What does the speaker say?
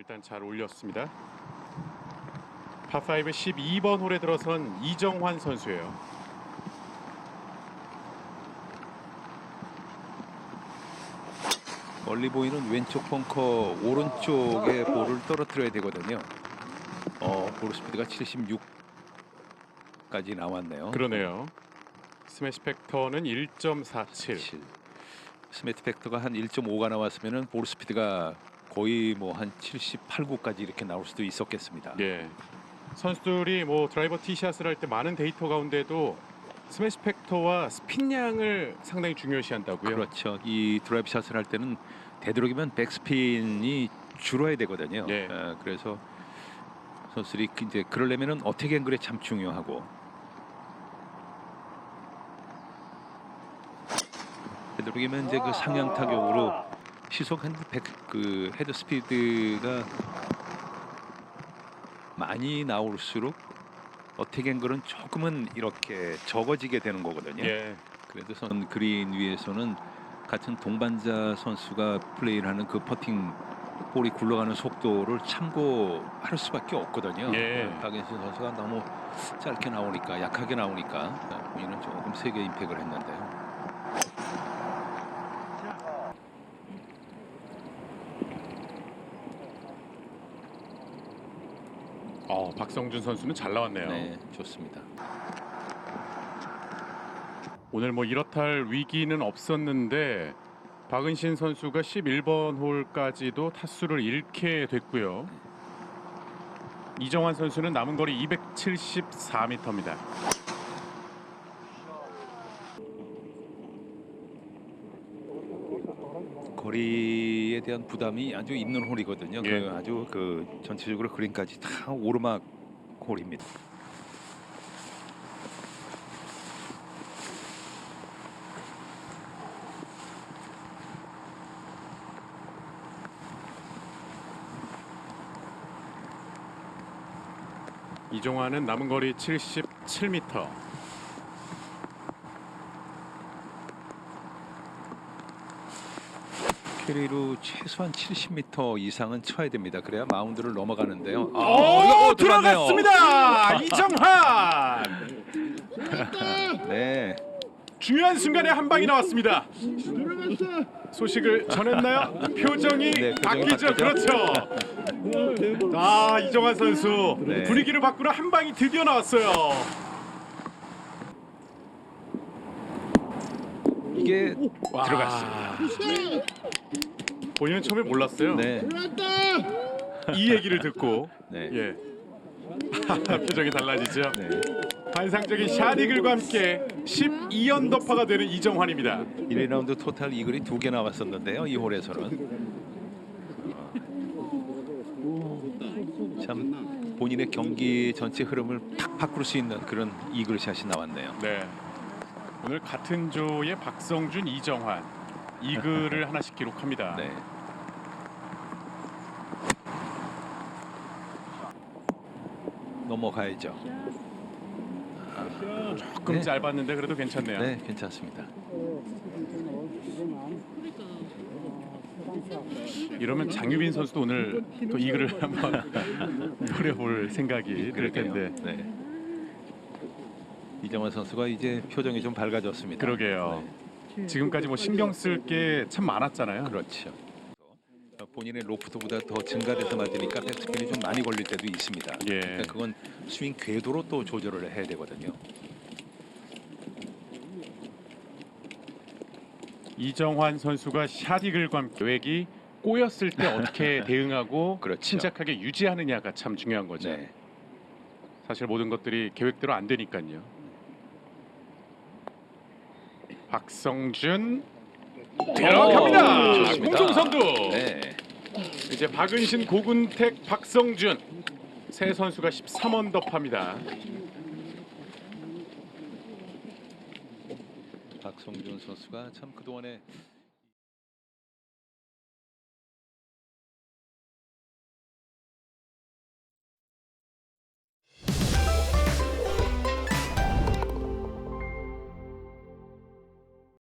일단 잘 올렸습니다. 파5 12번 홀에 들어선 이정환 선수예요. 멀리 보이는 왼쪽 벙커 오른쪽에 볼을 떨어뜨려야 되거든요. 어, 볼 스피드가 76까지 나왔네요. 그러네요. 스매시 팩터는 1.47. 7. 스매트 팩터가 한 1.5가 나왔으면은 볼 스피드가 거의 뭐 한 78, 9까지 이렇게 나올 수도 있었겠습니다. 예. 선수들이 뭐 드라이버 티샷을 할 때 많은 데이터 가운데도 스매시 팩터와 스핀량을 상당히 중요시한다고요. 그렇죠. 이 드라이브 샷을 할 때는 되도록이면 백스핀이 줄어야 되거든요. 예. 어, 그래서 선수들이 그 이제 그러려면은 어택 앵글이 참 중요하고 되도록이면 이제 그 상향 타격으로 시속 한 100, 그 헤드 스피드가 많이 나올수록 어택 앵글은 조금은 이렇게 적어지게 되는 거거든요. 예. 그래도 선 그린 위에서는 같은 동반자 선수가 플레이를 하는 그 퍼팅 볼이 굴러가는 속도를 참고할 수밖에 없거든요. 예. 박인신 선수가 너무 짧게 나오니까 약하게 나오니까 본인은 조금 세게 임팩을 했는데요. 어, 박성준 선수는 잘 나왔네요. 네, 좋습니다. 오늘 뭐 이렇다 할 위기는 없었는데 박은신 선수가 11번 홀까지도 타수를 잃게 됐고요. 이정환 선수는 남은 거리 274m입니다. 거리에 대한 부담이 아주 있는 홀이거든요. 예. 그 아주 그 전체적으로 그린까지 다 오르막 홀입니다. 이정환은 남은 거리 77m. 캐리로 최소한 70m 이상은 쳐야 됩니다. 그래야 마운드를 넘어가는데요. 아, 오, 이거 들어갔네요. 들어갔습니다. 이정환 네, 중요한 순간에 한 방이 나왔습니다. 소식을 전했나요? 표정이 네, 표정이 바뀌죠. 바뀌죠. 그렇죠. 아 이정환 선수 네. 분위기를 바꾸러 한 방이 드디어 나왔어요. 이게 와. 들어갔습니다. 본인은 처음에 몰랐어요. 네, 이 얘기를 듣고 네, 예 표정이 달라지죠. 네. 환상적인 샤디글과 함께 12언더파가 되는 이정환입니다. 1라운드 토탈 이글이 두 개 나왔었는데요. 이 홀에서는 어, 참 본인의 경기 전체 흐름을 탁 바꿀 수 있는 그런 이글샷이 나왔네요. 네. 오늘 같은 조의 박성준, 이정환 이글을 하나씩 기록합니다. 네. 넘어가야죠. 조금 네. 짧았는데 그래도 괜찮네요. 네, 괜찮습니다. 이러면 장유빈 선수도 오늘 또 이글을 한번 노려볼 생각이 들. 텐데. 네. 이정환 선수가 이제 표정이 좀 밝아졌습니다. 그러게요. 지금까지 뭐 신경 쓸 게 참 많았잖아요. 그렇죠. 어, 본인의 로프트보다 더 증가돼서 맞으니까 백스핀이 좀 많이 걸릴 때도 있습니다. 예. 그러니까 그건 스윙 궤도로 또 조절을 해야 되거든요. 이정환 선수가 샷이글과 함께 계획이 꼬였을 때 어떻게 대응하고 그렇죠. 침착하게 유지하느냐가 참 중요한 거죠. 네. 사실 모든 것들이 계획대로 안 되니까요. 박성준 들어갑니다. 오, 좋습니다. 공중선두. 네. 이제 박은신, 고군택, 박성준 세 선수가 13언더파입니다. 박성준 선수가 참 그동안에